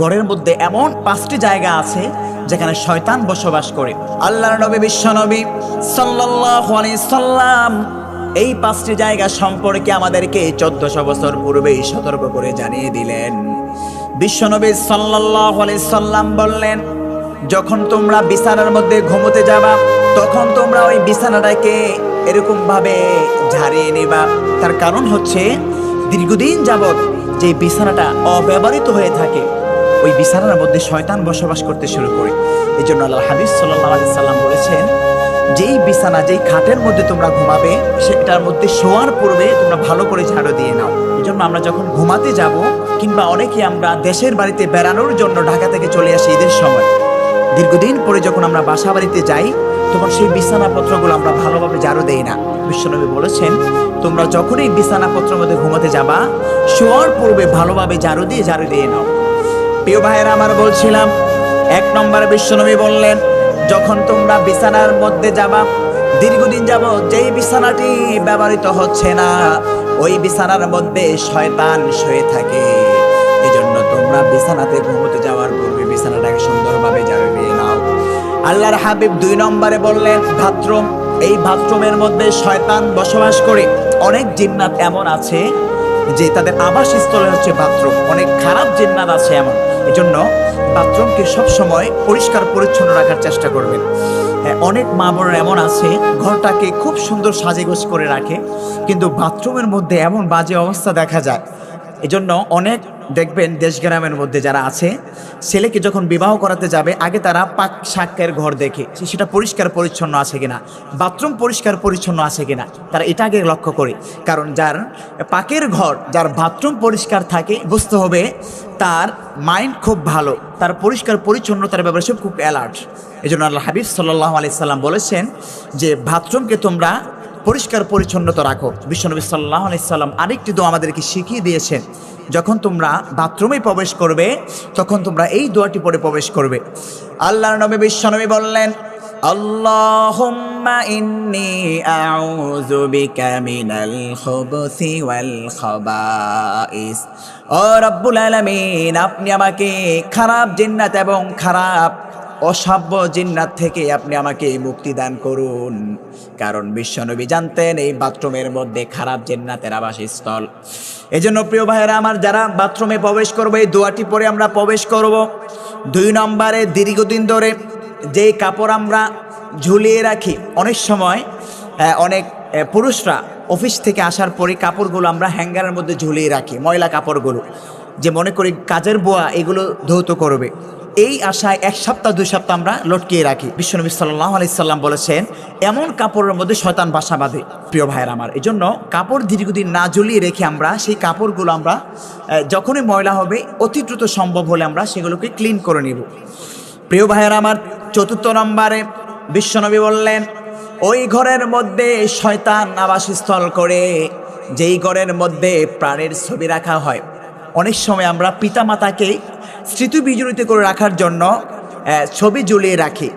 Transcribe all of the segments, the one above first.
গড়ের মধ্যে এমন পাঁচটি জায়গা আছে যেখানে শয়তান বসবাস করে। আল্লাহর নবী, বিশ্ব নবী সাল্লাম এই পাঁচটি জায়গা সম্পর্কে আমাদেরকে চোদ্দশো বছর পূর্বেই সতর্ক করে জানিয়ে দিলেন। বিশ্বনবী আলাইহি সাল্লাম বললেন, যখন তোমরা বিছানার মধ্যে ঘুমোতে যাবা, তখন তোমরা ওই বিছানাটাকে এরকম ভাবে ঝাড়িয়ে নেবা। তার কারণ হচ্ছে, দীর্ঘদিন যাবৎ যে বিছানাটা অব্যবহৃত হয়ে থাকে, ওই বিছানার মধ্যে শয়তান বসবাস করতে শুরু করে। এই জন্য আল্লাহ হাবিজ সাল্লাহ সাল্লাম বলেছেন, যেই বিছানা, যেই খাটের মধ্যে তোমরা ঘুমাবে, সেটার মধ্যে শোয়ার পূর্বে তোমরা ভালো করে ঝাড়ু দিয়ে নাও। এই জন্য আমরা যখন ঘুমাতে যাব, কিংবা অনেকে আমরা দেশের বাড়িতে বেড়ানোর জন্য ঢাকা থেকে চলে আসি ঈদের সময়, দীর্ঘদিন পরে যখন আমরা বাসা বাড়িতে যাই, তখন সেই বিছানাপত্রগুলো আমরা ভালোভাবে ঝাড়ু দেই না। বিশ্বনবী বলেছেন, তোমরা যখনই বিছানাপত্রের মধ্যে ঘুমাতে যাবা, শোয়ার পূর্বে ভালোভাবে ঝাড়ু দিয়ে ঝাড়ু দিয়ে নাও। প্রিয় ভাইয়েরা, আমার বলছিলাম, এক নম্বরে বিশ্বনবী বললেন, যখন তোমরা বিছানার মধ্যে যাবা, দীর্ঘদিন যাব যেই বিছানাটি ব্যবহৃত হচ্ছে না, ওই বিছানার মধ্যে শয়তান শুয়ে থাকে। এজন্য তোমরা বিছানাতে ঘুমোতে যাওয়ার পূর্বে বিছানাটাকে সুন্দরভাবে ঝাড়ু দিয়ে নাও। আল্লাহর হাবিব দুই নম্বরে বললেন বাথরুম এই বাথরুমের মধ্যে শয়তান বসবাস করে। অনেক জিন্নাত এমন আছে যে তাদের আবাসস্থলে হচ্ছে বাথরুম। অনেক খারাপ জিন্নাত আছে এমন। এজন্য বাথরুমকে সবসময় পরিষ্কার পরিচ্ছন্ন রাখার চেষ্টা করবেন। হ্যাঁ, অনেক মা বোনের এমন আছে ঘরটাকে খুব সুন্দর সাজেগোজ করে রাখে কিন্তু বাথরুমের মধ্যে এমন বাজে অবস্থা দেখা যায়। এজন্য অনেক দেখবেন দেশ গ্রামের মধ্যে যারা আছে, ছেলেকে যখন বিবাহ করাতে যাবে, আগে তারা পাক সাক্যের ঘর দেখে সেটা পরিষ্কার পরিচ্ছন্ন আছে কিনা, বাথরুম পরিষ্কার পরিচ্ছন্ন আছে কিনা, তারা এটা আগে লক্ষ্য করে। কারণ যার পাকের ঘর, যার বাথরুম পরিষ্কার থাকে, বুঝতে হবে তার মাইন্ড খুব ভালো, তার পরিষ্কার পরিচ্ছন্নতার ব্যাপারে সব খুব অ্যালার্ট। এই জন্য আল্লাহ হাবিব সাল্লাহ আলি সাল্লাম বলেছেন যে, বাথরুমকে তোমরা পরিষ্কার পরিচ্ছন্নতা রাখো। বিশ্বনবী সাল্লাহ আলাইসাল্লাম আরেকটি দোয়া আমাদেরকে শিখিয়ে দিয়েছেন। যখন তোমরা বাথরুমে প্রবেশ করবে, তখন তোমরা এই দোয়াটি পরে প্রবেশ করবে। আল্লাহর নবী বিশ্বনবী বললেন আপনি আমাকে খারাপ জিন্নাত এবং খারাপ অসাব্য জিন্নাত থেকে আপনি আমাকে মুক্তি দান করুন। কারণ বিশ্বনবী জানতেন এই বাথরুমের মধ্যে খারাপ জিন্নাতের এই জন্য প্রিয় ভাইয়েরা আমার, যারা বাথরুমে প্রবেশ করবে, এই দোয়াটি পরে আমরা প্রবেশ করব। দুই নম্বরে দীর্ঘদিন ধরে যেই কাপড় আমরা ঝুলিয়ে রাখি, অনেক সময় অনেক পুরুষরা অফিস থেকে আসার পরে কাপড়গুলো আমরা হ্যাঙ্গারের মধ্যে ঝুলিয়ে রাখি, ময়লা কাপড়গুলো। যে মনে করি কাজের বোয়া, এগুলো ধৌত করবে। এই আশায় এক সপ্তাহ, দুই সপ্তাহ আমরা লটকিয়ে রাখি। বিশ্বনবী সাল্লাহ আলাইসাল্লাম বলেছেন, এমন কাপড়ের মধ্যে শয়তান বাসা বাঁধে, প্রিয় ভাইয়ের আমার। এই জন্য কাপড় দীর্ঘদিন না ঝুলিয়ে রেখে আমরা সেই কাপড়গুলো আমরা যখনই ময়লা হবে, অতি দ্রুত সম্ভব হলে আমরা সেগুলোকে ক্লিন করে নেব। প্রিয় ভাইয়ের আমার, চতুর্থ নম্বরে বিশ্বনবী বললেন, ওই ঘরের মধ্যে শয়তান আবাসস্থল করে, যেই ঘরের মধ্যে প্রাণের ছবি রাখা হয়। অনেক সময় আমরা পিতামাতাকে স্মৃতি বিজড়িত করে রাখার জন্য ছবি ঝুলিয়ে রাখি।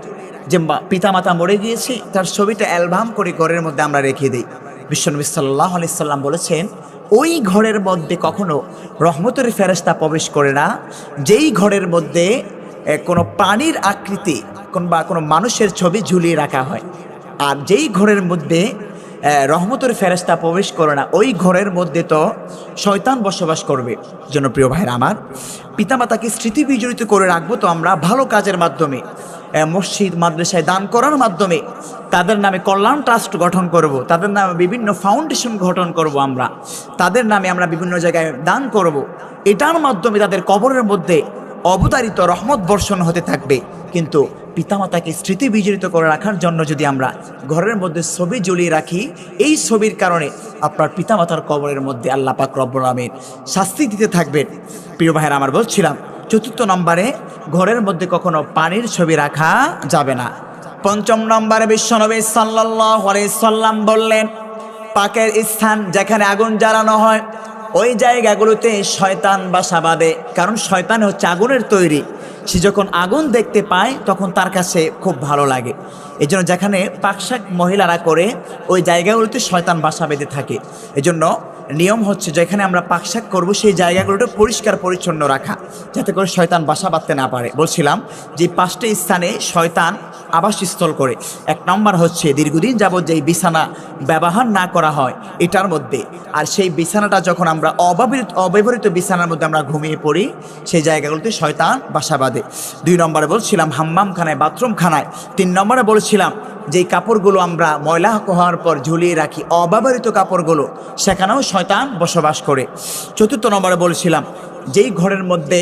যে পিতামাতা মরে গিয়েছে, তার ছবিটা অ্যালবাম করে ঘরের মধ্যে আমরা রেখে দিই। বিশ্বনবী সাল্লাহ আলাইসাল্লাম বলেছেন, ওই ঘরের মধ্যে কখনো রহমতের ফেরেস্তা প্রবেশ করে না। যেই ঘরের মধ্যে কোনো প্রাণীর আকৃতি বা কোনো মানুষের ছবি ঝুলিয়ে রাখা হয়। আর যেই ঘরের মধ্যে রহমতের ফেরেস্তা প্রবেশ করে না। ওই ঘরের মধ্যে তো শয়তান বসবাস করবে। জনপ্রিয় প্রিয় ভাইরা আমার, পিতামাতাকে স্মৃতি বিজড়িত করে রাখব তো আমরা ভালো কাজের মাধ্যমে। মসজিদ, মাদ্রাসায় দান করার মাধ্যমে তাদের নামে কল্যাণ ট্রাস্ট গঠন করব। তাদের নামে বিভিন্ন ফাউন্ডেশন গঠন করব আমরা। তাদের নামে আমরা বিভিন্ন জায়গায় দান করব। এটার মাধ্যমে তাদের কবরের মধ্যে অবতারিত রহমত বর্ষণ হতে থাকবে। কিন্তু পিতামাতাকে স্মৃতি বিজড়িত করে রাখার জন্য যদি আমরা ঘরের মধ্যে ছবি জ্বলিয়ে রাখি, এই ছবির কারণে আপনার পিতামাতার কবরের মধ্যে আল্লাহ পাক রব্বুল আমিন শাস্তি দিতে থাকবেন। প্রিয় ভাইয়ের, আমার বলছিলাম, চতুর্থ নম্বরে ঘরের মধ্যে কখনো পানির ছবি রাখা যাবে না। পঞ্চম নম্বরে বিশ্বনবী সাল্লাহ সাল্লাম বললেন, পাকের স্থান যেখানে আগুন জ্বালানো হয়, ওই জায়গাগুলোতে শয়তান বাসা বাঁধে। কারণ শয়তান হচ্ছে আগুনের তৈরি। সে যখন আগুন দেখতে পায়, তখন তার কাছে খুব ভালো লাগে। এই জন্য যেখানে পাকশাক মহিলারা করে, ওই জায়গাগুলোতে শয়তান বাসা বেঁধে থাকে। এজন্য নিয়ম হচ্ছে, যেখানে আমরা পাকশাক করব, সেই জায়গাগুলোটা পরিষ্কার পরিচ্ছন্ন রাখা, যাতে করে শয়তান বাসা বাঁধতে না পারে। বলছিলাম যে, পাঁচটি স্থানে শয়তান আবাসস্থল করে। এক নম্বর হচ্ছে দীর্ঘদিন যাবৎ যেই বিছানা ব্যবহার না করা হয়, এটার মধ্যে। আর সেই বিছানাটা যখন আমরা অব্যবহৃত অব্যবহৃত বিছানার মধ্যে আমরা ঘুমিয়ে পড়ি, সেই জায়গাগুলোতে শয়তান বাসা বাঁধে। দুই নম্বরে বলছিলাম হাম্মামখানায়, বাথরুমখানায়। তিন নম্বরে বলছিলাম যেই কাপড়গুলো আমরা ময়লা হওয়ার পর ঝুলিয়ে রাখি, অব্যবহৃত কাপড়গুলো। সেখানেও শয়তান বসবাস করে। চতুর্থ নম্বরে বলছিলাম, যেই ঘরের মধ্যে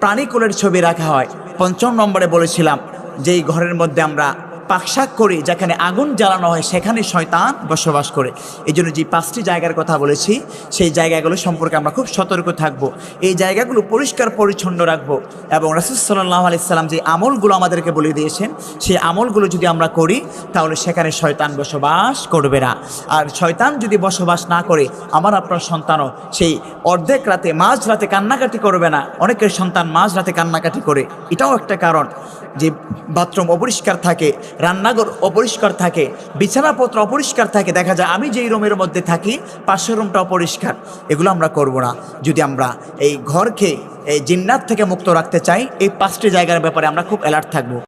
প্রাণীকুলের ছবি রাখা হয়, পঞ্চম নম্বরে বলেছিলাম যেই ঘরের মধ্যে আমরা পাকশাক করে যেখানে আগুন জ্বালানো হয়, সেখানে শয়তান বসবাস করে। এই জন্য যে পাঁচটি জায়গার কথা বলেছি, সেই জায়গাগুলো সম্পর্কে আমরা খুব সতর্ক থাকব। এই জায়গাগুলো পরিষ্কার, পরিচ্ছন্ন রাখব এবং রাসুল সাল্লাহ আলাইসাল্লাম যে আমলগুলো আমাদেরকে বলে দিয়েছেন, সেই আমলগুলো যদি আমরা করি, তাহলে সেখানে শয়তান বসবাস করবে না। আর শয়তান যদি বসবাস না করে, আমার আপনার সন্তানও সেই অর্ধেক রাতে, মাঝ রাতে কান্নাকাটি করবে না। অনেকের সন্তান মাঝ রাতে কান্নাকাটি করে। এটাও একটা কারণ যে বাথরুম অপরিষ্কার থাকে রান্নাঘর অপরিষ্কার থাকে, বিছানাপত্র অপরিষ্কার থাকে, দেখা যায় আমি যেই রুমের মধ্যে থাকি, পাশের রুমটা অপরিষ্কার। এগুলো আমরা করব না। যদি আমরা এই ঘরকে, এই জিন্নাত থেকে মুক্ত রাখতে চাই, এই পাঁচটি জায়গার ব্যাপারে আমরা খুব অ্যালার্ট থাকব।